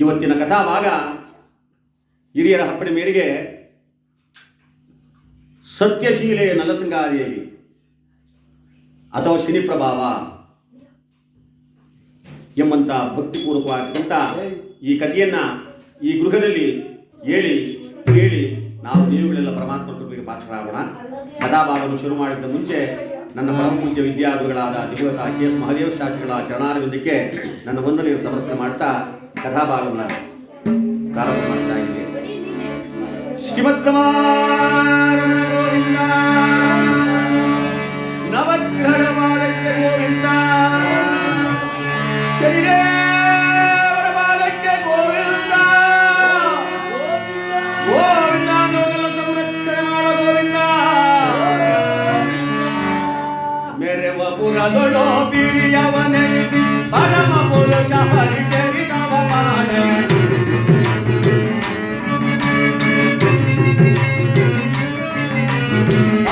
ಇವತ್ತಿನ ಕಥಾಭಾಗ ಹಿರಿಯರ ಹಪ್ಪಣೆ ಮೇರೆಗೆ ಸತ್ಯಶೀಲೆ ನಲತಂಗಾದಿಯಲ್ಲಿ. ಅಥವಾ ಶನಿ ಪ್ರಭಾವ ಎಂಬಂತ ಭಕ್ತಿಪೂರ್ವಕವಾಗಿರುವಂಥ ಈ ಕಥೆಯನ್ನ ಈ ಗೃಹದಲ್ಲಿ ಹೇಳಿ, ಕೇಳಿ ನಾವು ನೀವುಗಳೆಲ್ಲ ಪರಮಾತ್ಮ ಕೃಪೆಗೆ ಪಾತ್ರರಾಗೋಣ. ಕಥಾಭಾಗವನ್ನು ಶುರು ಮಾಡಿದ ಮುಂಚೆ ನನ್ನ ಪರಮ ಪೂಜ್ಯ ವಿದ್ಯಾಗುರುಗಳಾದ ದಿವಂಗತ ಕೆ ಎಸ್ ಮಹಾದೇವ ಶಾಸ್ತ್ರಿಗಳ ಚರಣಾರವಿಂದಕ್ಕೆ ನನ್ನ ವಂದನೆಯನ್ನು ಸಮರ್ಪಣೆ ಮಾಡ್ತಾ ಕಥಾಭಾಗವನ್ನು ಪ್ರಾರಂಭ ಮಾಡ್ತಾ ಇದ್ದೀನಿ.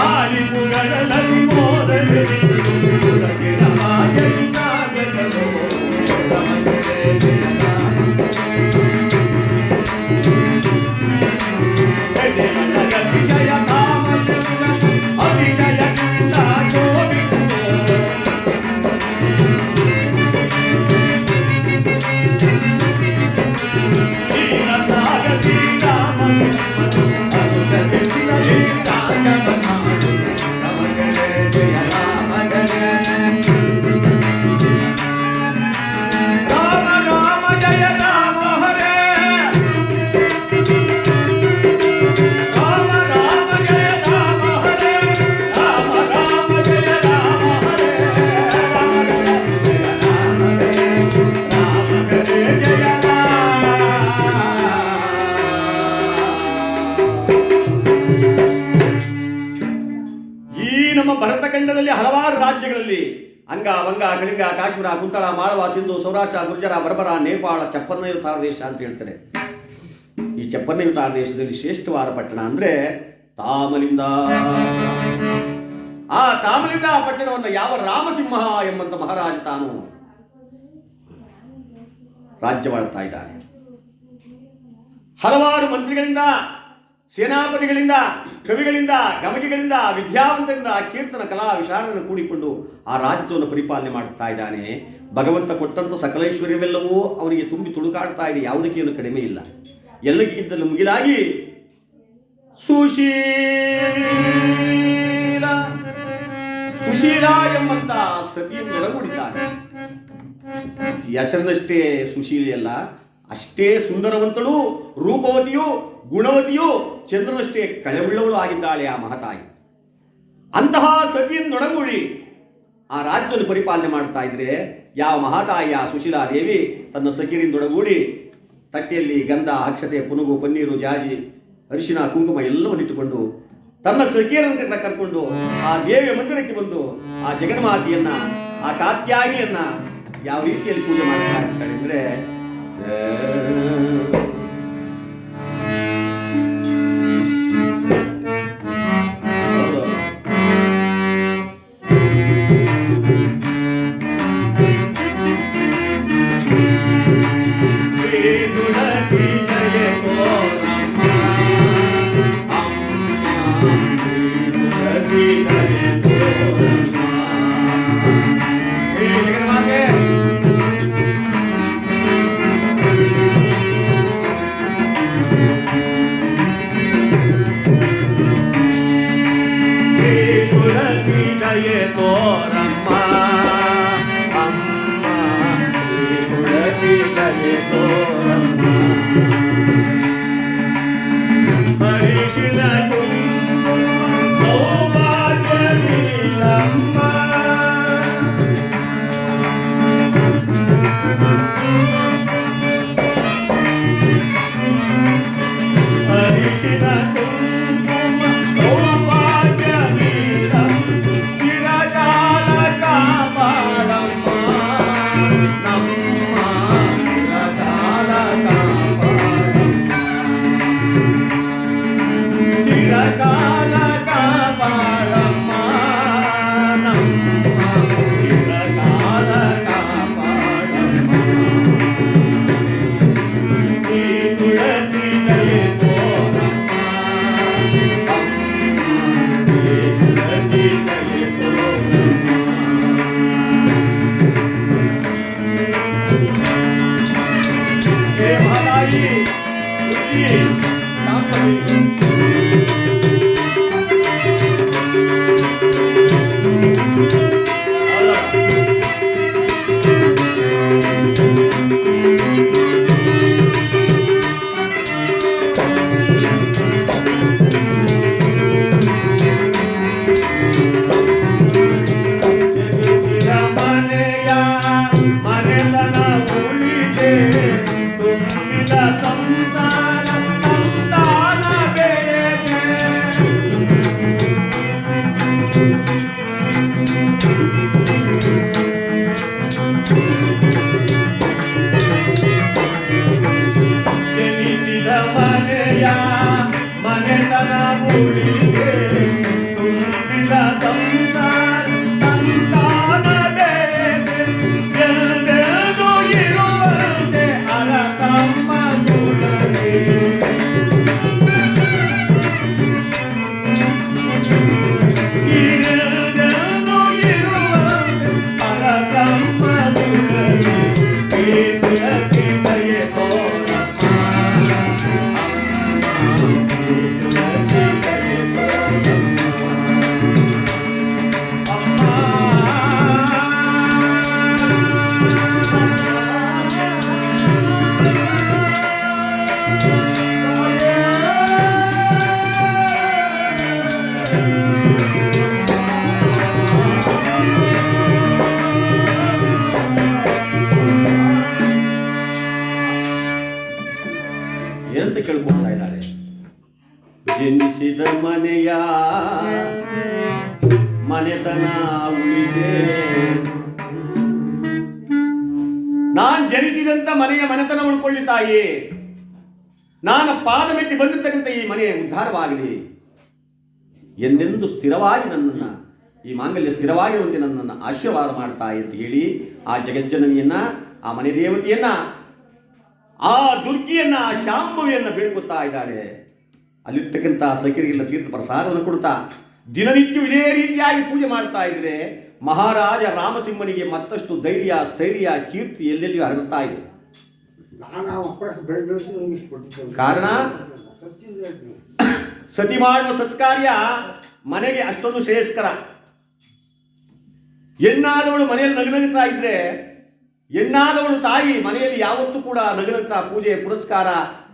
आली पुरण Amen. ಕಳಿಂಗ ಕಾಶ್ಮೀರ ಕುಂತಳ, ಮಾಳವ, ಸಿಂಧು, ಸೌರಾಷ್ಟ್ರ, ಗುರ್ಜರ, ಬರ್ಬರ, ನೇಪಾಳ ಚಪ್ಪನ್ನಯುತಾರ ದೇಶ ಅಂತ ಹೇಳ್ತಾರೆ. ಈ ಚಪ್ಪನ್ನಯುತಾರ ದೇಶದಲ್ಲಿ ಶ್ರೇಷ್ಠವಾದ ಪಟ್ಟಣ ಅಂದ್ರೆ ತಾಮಲಿಂದ. ಆ ತಾಮಲಿಂದ ಆ ಪಟ್ಟಣವನ್ನು ಯಾವ ರಾಮಸಿಂಹ ಎಂಬಂತ ಮಹಾರಾಜ ತಾನು ರಾಜ್ಯವಾಳ್ತಾ ಇದ್ದಾನೆ. ಹಲವಾರು ಮಂತ್ರಿಗಳಿಂದ ಸೇನಾಪತಿಗಳಿಂದ, ಕವಿಗಳಿಂದ ಗಮಕಿಗಳಿಂದ ವಿದ್ಯಾವಂತರಿಂದ ಕೀರ್ತನ ಕಲಾ ವಿಶಾರದನ್ನು ಕೂಡಿಕೊಂಡು ಆ ರಾಜ್ಯವನ್ನು ಪರಿಪಾಲನೆ ಮಾಡುತ್ತಾ ಇದ್ದಾನೆ. ಭಗವಂತ ಕೊಟ್ಟಂಥ ಸಕಲೈಶ್ವರ್ಯವೆಲ್ಲವೂ ಅವನಿಗೆ ತುಂಬಿ ತುಳುಕಾಡ್ತಾ ಇದೆ, ಯಾವುದಕ್ಕೇನು ಕಡಿಮೆ ಇಲ್ಲ. ಎಲ್ಲಕ್ಕಿಂತಲೂ ಮುಗಿಲಾಗಿ ಸುಶೀಲ ಸುಶೀಲ ಎಂಬಂತ ಸತಿಯನ್ನು ಒಳಗೂಡಿದ್ದಾನೆ. ಹೆಸರಿನಷ್ಟೇ ಸುಶೀಲಿಯಲ್ಲ ಅಷ್ಟೇ ಸುಂದರವಂತಳು, ರೂಪವತಿಯು, ಗುಣವತಿಯು ಚಂದ್ರನಷ್ಟೇ ಕಳೆವುಳ್ಳವಳು ಆಗಿದ್ದಾಳೆ ಆ ಮಹತಾಯಿ. ಅಂತಹ ಸತಿಯನ್ನೊಡಗೂಡಿ ಆ ರಾಜ್ಯವನ್ನು ಪರಿಪಾಲನೆ ಮಾಡ್ತಾ ಇದ್ರೆ ಯಾವ ಮಹಾತಾಯಿ ಆ ಸುಶೀಲಾದೇವಿ ತನ್ನ ಸಖಿರಿಂದೊಡಗೂಡಿ ತಟ್ಟೆಯಲ್ಲಿ ಗಂಧ, ಅಕ್ಷತೆ, ಪುನುಗು, ಪನ್ನೀರು, ಜಾಜಿ, ಅರಿಶಿನ, ಕುಂಕುಮ ಎಲ್ಲವನ್ನು ಇಟ್ಟುಕೊಂಡು ತನ್ನ ಸಖಿಯರನ್ನ ಕರ್ಕೊಂಡು ಆ ದೇವಿಯ ಮಂದಿರಕ್ಕೆ ಬಂದು ಆ ಜಗನ್ಮಾತೆಯನ್ನ, ಆ ಕಾತ್ಯಾಗಿಯನ್ನ ಯಾವ ರೀತಿಯಲ್ಲಿ ಪೂಜೆ ಮಾಡ್ತಾ ಇರ್ತಾಳೆ ಅಂದ್ರೆ Yeah. ತಾಯಿ, ನಾನು ಪಾದ ಮೆಟ್ಟಿ ಬಂದಿರ್ತಕ್ಕಂಥ ಈ ಮನೆ ಉದ್ಧಾರವಾಗಲಿ. ಎಂದೆಂದು ಸ್ಥಿರವಾಗಿ ನನ್ನನ್ನು, ಈ ಮಾಂಗಲ್ಯ ಸ್ಥಿರವಾಗಿರುವಂತೆ ನನ್ನನ್ನು ಆಶೀರ್ವಾದ ಮಾಡ್ತಾ ಅಂತ ಹೇಳಿ ಆ ಜಗಜ್ಜನನಿಯನ್ನ, ಆ ಮನೆ ದೇವತೆಯನ್ನ, ಆ ದುರ್ಗಿಯನ್ನ, ಆ ಶಾಂಭವಿಯನ್ನ ಬೇಡ್ಕೊತಾ ಇದ್ದಾಳೆ. ಅಲ್ಲಿರ್ತಕ್ಕಂಥ ಸಖಿರಿಗೆಲ್ಲ ತೀರ್ಥ ಪ್ರಸಾದವನ್ನು ಕೊಡ್ತಾ ದಿನನಿತ್ಯ ಇದೇ ರೀತಿಯಾಗಿ ಪೂಜೆ ಮಾಡ್ತಾ ಇದ್ರೆ ಮಹಾರಾಜ ರಾಮಸಿಂಹನಿಗೆ ಮತ್ತಷ್ಟು ಧೈರ್ಯ, ಸ್ಥೈರ್ಯ, ಕೀರ್ತಿ ಎಲ್ಲೆಲ್ಲಿಯೂ ಹರಡ್ತಾ ಇದೆ? ಕಾರಣ? ಸತಿ ಮಾಡುವ ಸತ್ಕಾರ್ಯ ಮನೆಗೆ ಅಷ್ಟೊಂದು ಶ್ರೇಯಸ್ಕರ. ಹೆಣ್ಣಾದವಳು ಮನೆಯಲ್ಲಿ ನಗನಗ್ತಾ ಇದ್ರೆ ಹೆಣ್ಣಾದವಳು ತಾಯಿ ಮನೆಯಲ್ಲಿ ಯಾವತ್ತೂ ಕೂಡ ನಗನಗ್ತಾ ಪೂಜೆ ಪುರಸ್ಕಾರ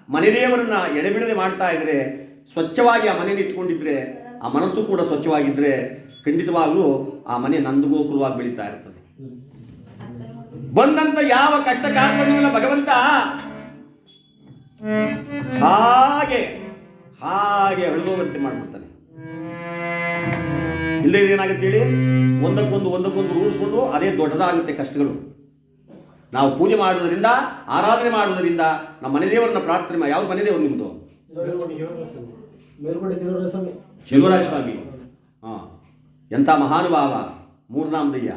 ಮನೆದೇವರನ್ನ ಎಡೆಬಿಡದೆ ಮಾಡ್ತಾ ಇದ್ರೆ, ಸ್ವಚ್ಛವಾಗಿ ಆ ಮನೆಯಲ್ಲಿ ಇಟ್ಕೊಂಡಿದ್ರೆ, ಆ ಮನಸ್ಸು ಕೂಡ ಸ್ವಚ್ಛವಾಗಿದ್ರೆ ಖಂಡಿತವಾಗ್ಲೂ ಆ ಮನೆ ನಂದಗೋಕುಲವಾಗಿ ಬೆಳೀತಾ ಇರ್ತದೆ. ಬಂದಂತ ಯಾವ ಕಷ್ಟ ಕಾರ್ಪಣ್ಯವಿಲ್ಲ ಭಗವಂತ? ಹಾಗೆ ಹಾಗೆ ಹಳಿದೋಗಂತೆ ಮಾಡ್ಬಿಡ್ತಾನೆ ಇಲ್ಲಿ ಏನಾಗುತ್ತೆ ಹೇಳಿ ಒಂದಕ್ಕೊಂದು ಒಂದಕ್ಕೊಂದು ರೂಢಿಸ್ಕೊಂಡು ಅದೇ ದೊಡ್ಡದಾಗುತ್ತೆ ಕಷ್ಟಗಳು. ನಾವು ಪೂಜೆ ಮಾಡೋದ್ರಿಂದ ಆರಾಧನೆ ಮಾಡೋದ್ರಿಂದ ನಮ್ಮ ಮನೆ ದೇವರನ್ನ ಪ್ರಾರ್ಥನೆ ಯಾವ ಮನೆ ದೇವರು ನಿಮ್ಮದು? ಶಿವರಾಜ ಸ್ವಾಮಿ. ಹಾ. ಎಂಥ ಮಹಾನುಭಾವ ಮೂರ್ನಾಮದಯ್ಯ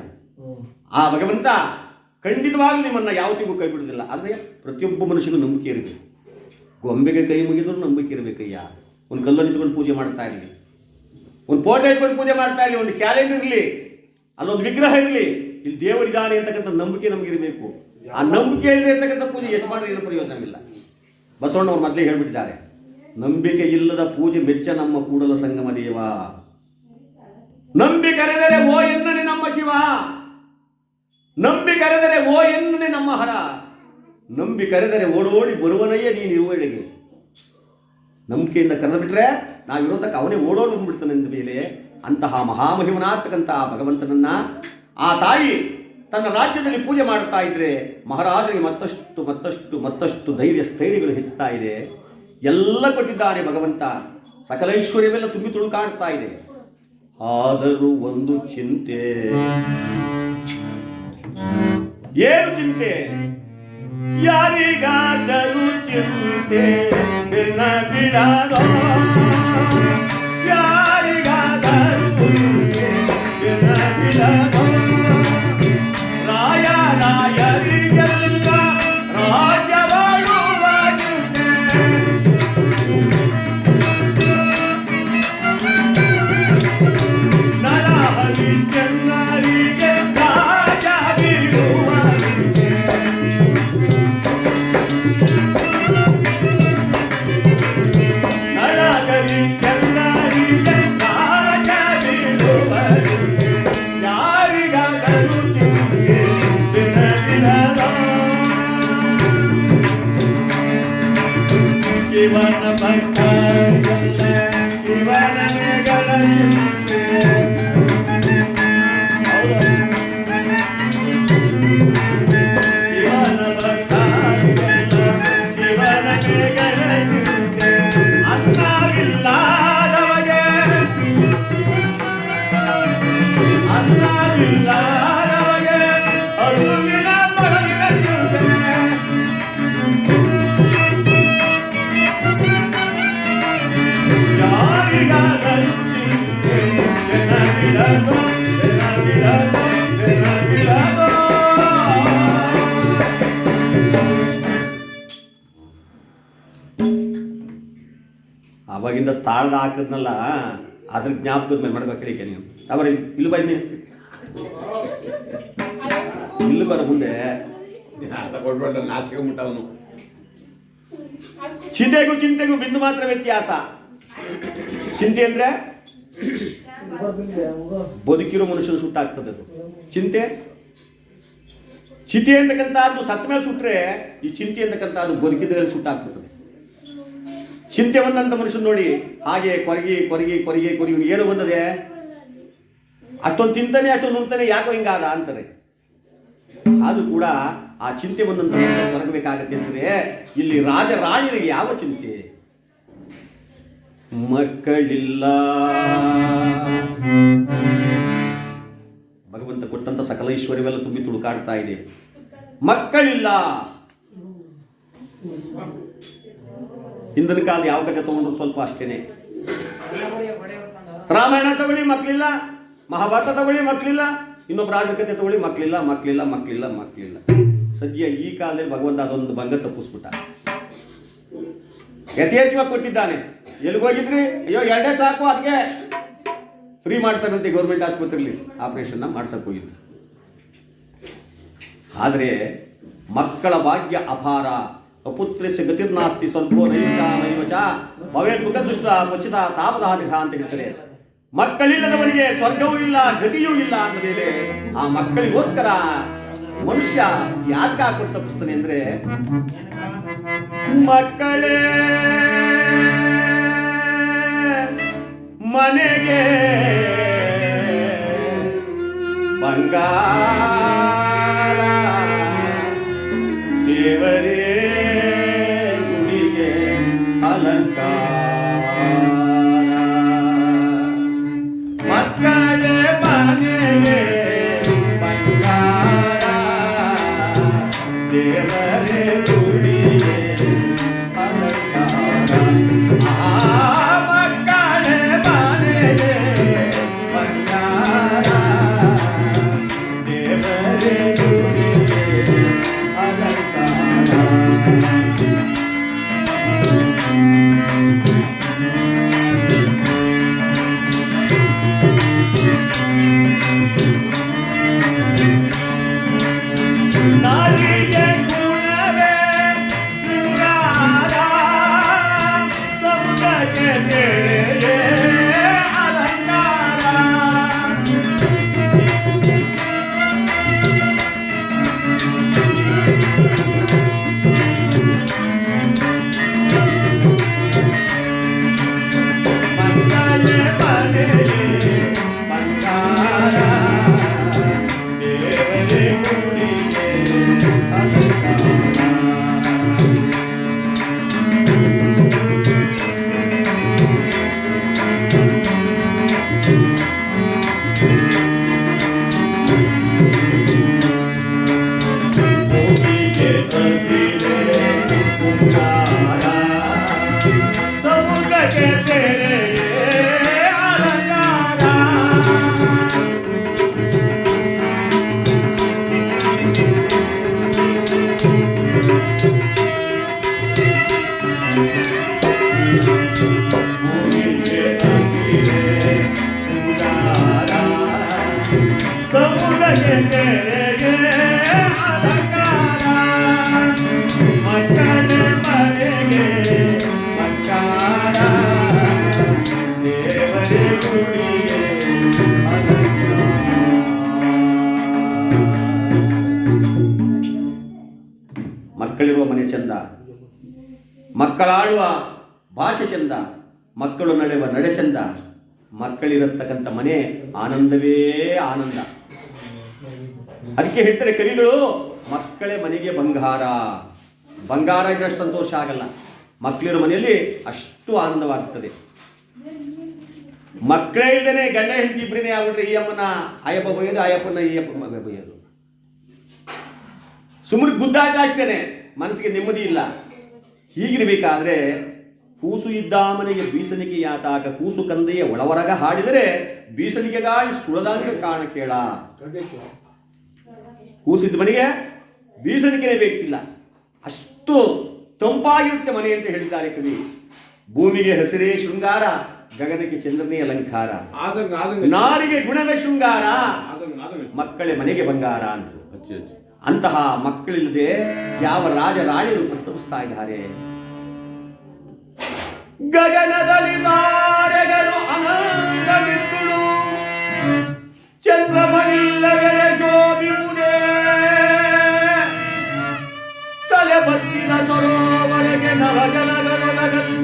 ಆ ಭಗವಂತ ಖಂಡಿತವಾಗ್ಲೂ ನಿಮ್ಮನ್ನು ಯಾವತ್ತಿಗೂ ಕೈ ಬಿಡುವುದಿಲ್ಲ. ಆದರೆ ಪ್ರತಿಯೊಬ್ಬ ಮನುಷ್ಯಗೂ ನಂಬಿಕೆ ಇರಬೇಕು. ಗೊಂಬೆಗೆ ಕೈ ಮುಗಿದ್ರೂ ನಂಬಿಕೆ ಇರಬೇಕಯ್ಯ. ಒಂದು ಕಲ್ಲನ್ನು ಇಟ್ಕೊಂಡು ಪೂಜೆ ಮಾಡ್ತಾ ಇರಲಿ. ಒಂದು ಫೋಟೋ ಇಟ್ಕೊಂಡು ಪೂಜೆ ಮಾಡ್ತಾ ಇರಲಿ. ಒಂದು ಕ್ಯಾಲೆಂಡರ್ ಇರಲಿ. ಅಲ್ಲೊಂದು ವಿಗ್ರಹ ಇರಲಿ. ಇಲ್ಲಿ ದೇವರಿದ್ದಾನೆ ಅಂತಕ್ಕಂಥ ನಂಬಿಕೆ ನಮಗಿರಬೇಕು ಆ ನಂಬಿಕೆ ಇಲ್ಲದೆ ಇರ್ತಕ್ಕಂಥ ಪೂಜೆ ಎಷ್ಟು ಮಾಡಿದ್ರೆ ಏನು ಪ್ರಯೋಜನವಿಲ್ಲ ಬಸವಣ್ಣವ್ರು ಮೊದಲೇ ಹೇಳ್ಬಿಟ್ಟಿದ್ದಾರೆ. ನಂಬಿಕೆ ಇಲ್ಲದ ಪೂಜೆ ಮೆಚ್ಚ ನಮ್ಮ ಕೂಡಲ ಸಂಗಮ ದೇವ. ನಂಬಿಕೆ ಕರೆದರೆ ಓ ಎನ್ನನೆ ನಮ್ಮ ಶಿವ. ನಂಬಿ ಕರೆದರೆ ಓ ಎಂದನೇ ನಮ್ಮ ಹರ. ನಂಬಿ ಕರೆದರೆ ಓಡೋಡಿ ಬರುವನಯ್ಯ ನೀನಿರುವೆಡೆಗೆ ನಂಬಿಕೆಯಿಂದ ಕರೆದು ಬಿಟ್ರೆ ನಾವಿರೋದಕ್ಕೆ ಅವನೇ ಓಡೋಡಿ ಬಂದ್ಬಿಡ್ತಾನೆ ಅಂದ ಮೇಲೆ ಅಂತಹ ಮಹಾಮಹಿಮನಾರ್ತಕ್ಕಂತಹ ಭಗವಂತನನ್ನ ಆ ತಾಯಿ ತನ್ನ ರಾಜ್ಯದಲ್ಲಿ ಪೂಜೆ ಮಾಡ್ತಾ ಇದ್ರೆ ಮಹಾರಾಜರಿಗೆ ಮತ್ತಷ್ಟು ಮತ್ತಷ್ಟು ಮತ್ತಷ್ಟು ಧೈರ್ಯ ಸ್ಥೈರ್ಯಗಳು ಹೆಚ್ಚುತ್ತಾ ಇದೆ. ಎಲ್ಲ ಕೊಟ್ಟಿದ್ದಾನೆ ಭಗವಂತ. ಸಕಲ ಐಶ್ವರ್ಯವೆಲ್ಲ ತುಂಬಿ ತುಳುಕಾಡ್ತಾ ಇದೆ. ಆದರೂ ಒಂದು ಚಿಂತೆ. ಏನು ಚಿಂತೆ ಯಾರಿಗಾದರೂ ಚಿಂತೆ ನಿನ್ನ ಬಿಡದೋ ಯಾರಿಗಾದರೂ ಚಿಂತೆ ನಿನ್ನ ಬಿಡದೋ ಅವಾಗಿಂದ ತಾಳ್ನ ಹಾಕಿದ್ನಲ್ಲ, ಅದ್ರ ಜ್ಞಾಪಕದ ಮೇಲೆ ಮಾಡ್ಬೇಕಳಿಕೆ ನೀವು. ಅವರ ಇಲ್ಲಿ ಬನ್ನಿ. ಇಲ್ಲಿ ಬರ ಮುಂದೆ. ಅವನು ಚಿಂತೆಗೂ ಚಿಂತೆಗೂ ಬಿಂದು ಮಾತ್ರ ವ್ಯತ್ಯಾಸ. ಚಿಂತೆ ಅಂದ್ರೆ? ಬದುಕಿರೋ ಮನುಷ್ಯನ ಸುಟ್ಟಾಗ್ತದೆ ಅದು. ಚಿಂತೆ? ಚಿತೆ ಅಂತಕ್ಕಂಥದ್ದು ಸತ್ತ ಮೇಲೆ ಸುಟ್ರೆ, ಈ ಚಿಂತೆ ಅಂತಕ್ಕಂಥದ್ದು ಮೇಲೆ ಸುಟ್ಟಾಗ್ತದೆ. ಚಿಂತೆ ಬಂದಂತ ಮನುಷ್ಯನ ನೋಡಿ ಹಾಗೆ ಕೊರಗಿ ಕೊರಗಿ ಕೊರಗಿ ಕೊರಗಿ ಏನು ಬಂದದೆ? ಅಷ್ಟೊಂದು ಚಿಂತನೆ, ಅಷ್ಟೊಂದು ನುಂಗ್ತಾನೆ ಯಾಕೋ ಹಿಂಗಾದ ಅಂತಾರೆ. ಆದರೂ ಕೂಡ ಆ ಚಿಂತೆ ಬಂದಂತ ಮನುಷ್ಯ ತೊಲಗಬೇಕಾಗತ್ತೆ ಅಂದ್ರೆ ಇಲ್ಲಿ ರಾಜ ರಾಣಿಯರಿಗೆ ಯಾವ ಚಿಂತೆ? ಮಕ್ಕಳಿಲ್ಲ. ಭಗವಂತ ಕೊಟ್ಟಂತ ಸಕಲ ಐಶ್ವರ್ಯವೆಲ್ಲ ತುಂಬಿ ತುಳುಕಾಡ್ತಾ ಇದೆ. ಮಕ್ಕಳಿಲ್ಲ. ಹಿಂದಿನ ಕಾಲ ಯಾವ ಕಥೆ ತಗೊಂಡ್ರು ಸ್ವಲ್ಪ ಅಷ್ಟೇನೆ. ರಾಮಾಯಣ ತಗೊಳ್ಳಿ ಮಕ್ಕಳಿಲ್ಲ ಮಹಾಭಾರತ ತಗೊಳ್ಳಿ ಮಕ್ಕಳಿಲ್ಲ ಇನ್ನೊಬ್ಬ ರಾಜ ಕಥೆ ತಗೊಳ್ಳಿ ಮಕ್ಕಳಿಲ್ಲ ಮಕ್ಕಳಿಲ್ಲ ಮಕ್ಕಳಿಲ್ಲ ಮಕ್ಕಳಿಲ್ಲ ಸದ್ಯ ಈ ಕಾಲದಲ್ಲಿ ಭಗವಂತ ಅದೊಂದು ಭಂಗ ತಪ್ಪಿಸ್ಬಿಟ್ಟ. ಯಥೇಚ್ಛವಾಗಿ ಕೊಟ್ಟಿದ್ದಾನೆ. ಎಲ್ಲಿಗೆ ಹೋಗಿದ್ರಿ? ಅಯ್ಯೋ, ಎರಡೇ ಸಾಕು ಅದಕ್ಕೆ ಫ್ರೀ ಮಾಡ್ತಾರಂತೆ ಗೌರ್ಮೆಂಟ್ ಆಸ್ಪತ್ರೆಯಲ್ಲಿ ಆಪರೇಷನ್ನ ಮಾಡ್ಸಕ್ಕೆ ಹೋಗಿದ್ರು. ಆದರೆ ಮಕ್ಕಳ ಭಾಗ್ಯ ಅಪಾರ. ಅಪುತ್ರಸ್ಯ ಗತಿರ್ನಾಸ್ತಿ ಸ್ವಲ್ಪ ನೈಚ ನೈವಚ ಭವೇತ್ ಮುಖದೃಷ್ಟ ಮುಚಿತ ತಾಪದಾನಿಹ ಅಂತ ಹೇಳ್ತಾರೆ. ಮಕ್ಕಳಿಲ್ಲದವರಿಗೆ ಸ್ವರ್ಗವೂ ಇಲ್ಲ, ಗತಿಯೂ ಇಲ್ಲ ಅಂದಮೇಲೆ ಆ ಮಕ್ಕಳಿಗೋಸ್ಕರ ಮನುಷ್ಯ ಯಾತಕ ಹಾಕೊಂಡು ತಪ್ಪಿಸ್ತಾನೆ ಅಂದ್ರೆ, ಮಕ್ಕಳೇ, ಮನೆಗೆ ಬಂಗಾರ. ದೇವರೇ ಗುಡಿಗೆ ಮಕ್ಕಳಿರುವ ಮನೆ ಚಂದ. ಮಕ್ಕಳಾಡುವ ಭಾಷೆ ಚಂದ. ಮಕ್ಕಳು ನಡೆಯುವ ನಡೆ ಚಂದ. ಮಕ್ಕಳಿರತಕ್ಕಂಥ ಮನೆ ಆನಂದವೇ ಆನಂದ. ಅದಕ್ಕೆ ಹೇಳ್ತಾರೆ ಕವಿಗಳು, ಮಕ್ಕಳೇ ಮನೆಗೆ ಬಂಗಾರ. ಬಂಗಾರ ಇದ್ದಷ್ಟು ಸಂತೋಷ ಆಗಲ್ಲ. ಮಕ್ಕಳಿರೋ ಮನೆಯಲ್ಲಿ ಅಷ್ಟು ಆನಂದವಾಗ್ತದೆ. ಮಕ್ಕಳೇ ಇಲ್ಲದೇನೆ ಗಂಡ ಹೆಂಡತಿ ಇಬ್ಬರೇ ಆಗ್ಬಿಟ್ರೆ ಈ ಅಮ್ಮನ ಅಯ್ಯಪ್ಪ ಬೈಯೋದು ಅಯ್ಯಪ್ಪನ ಈ ಅಪ್ಪ ಮಗ ಬೈಯೋದು ಸುಮ್ಮನೆ ಗುದ್ದಾಗ ಅಷ್ಟೇನೆ, ಮನಸ್ಸಿಗೆ ನೆಮ್ಮದಿ ಇಲ್ಲ. ಹೀಗಿರಬೇಕಾದ್ರೆ ಕೂಸು ಇದ್ದ ಮನೆಗೆ ಬೀಸಣಿಗೆ ಯಾತಾಕ, ಕೂಸು ಕಂದೆಯ ಒಳವರಗ ಹಾಡಿದರೆ ಬೀಸನಿಗೆ ಗಾಳಿ ಸುಳದಂಗ ಕಾಣ ಕೇಳ ಕೂಸಿದ್ದ ಮನೆಗೆ ಬೀಸಣಿಕೆನೇ ಬೇಕಿಲ್ಲ ಅಷ್ಟು ತಂಪಾಗಿರುತ್ತೆ ಮನೆ ಅಂತ ಹೇಳಿದ್ದಾರೆ ಕವಿ. ಭೂಮಿಗೆ ಹಸಿರೇ ಶೃಂಗಾರ ಗಗನಕ್ಕೆ ಚಂದ್ರನೇ ಅಲಂಕಾರ. ಆದಂಗ ಆದಂಗ. ನಾರಿಗೆ ಗುಣವೇ ಶೃಂಗಾರ. ಮಕ್ಕಳೇ ಮನೆಗೆ ಬಂಗಾರ ಅಂತ ಅಂತಹ ಮಕ್ಕಳಿಲ್ಲದೆ ಯಾವ ರಾಜ ರಾಣಿಯರು ಪ್ರಸ್ತವಿಸ್ತಾ ಇದ್ದಾರೆ? ಗಗನದಲ್ಲಿ ತಾರೆಗಳು ಅನಂತವಿದ್ದುಳು ಚಂದ್ರಮಣಿಲ್ಲದೆ ಶೋಭಿಸುವುದೇ ತಲೆ ಬತ್ತಿನ ಸರೋವರೆಗೆ ನವಗನಗನಗಲ್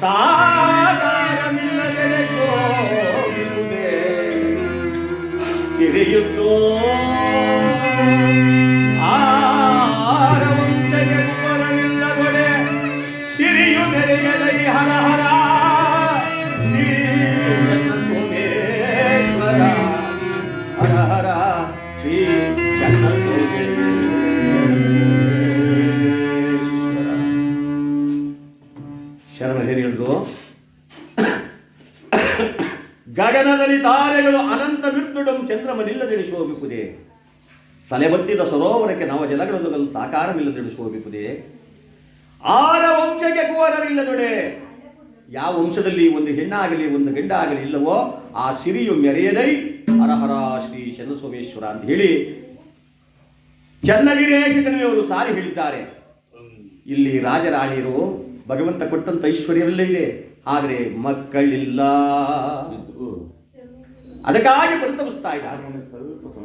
ಸಾಕಾರಮಿಲ್ಲದೆ ಶೋಭಿಸುವುದೇ ಚಿರಿಯುತ್ತೋ ಆರವಂಶಗಳೇ ಶೋಭಿಪುದೆ ಸಲೆಬತ್ತಿದ ಸರೋವರಕ್ಕೆ ನವ ಜಲಗಳನ್ನು ಸಾಕಾರವಿಲ್ಲದೆ ಶೋಭಿಪುದೆ ಆರ ವಂಶಕ್ಕೆ ಕುವರರಿಲ್ಲದೊಡೆ ಯಾವ ವಂಶದಲ್ಲಿ ಒಂದು ಹೆಣ್ಣಾಗಲಿ, ಒಂದು ಗಂಡ ಆಗಲಿ ಇಲ್ಲವೋ, ಆ ಸಿರಿಯು ಮೆರೆಯದೈ. ಹರಹರ ಶ್ರೀ ಚಂದ್ರಸೋಮೇಶ್ವರ ಅಂತ ಹೇಳಿ ಚನ್ನವೀರೇಶ ಕಣಿವೆಯವರು ಸಾರಿ ಹೇಳಿದ್ದಾರೆ. ಇಲ್ಲಿ ರಾಜರಾಣಿಯರು ಭಗವಂತ ಕೊಟ್ಟಂತ ಐಶ್ವರ್ಯವೆಲ್ಲ ಇದೆ. ಆದರೆ ಮಕ್ಕಳಿಲ್ಲ. ಅದಕ್ಕಾಗಿ ಪರಿತಪಿಸ್ತಾ ಇದ್ದಾರೆ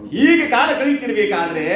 ಹೀಗೆ ಕಾಲ ಕಳೀತಿರ್ಬೇಕಾದ್ರೆ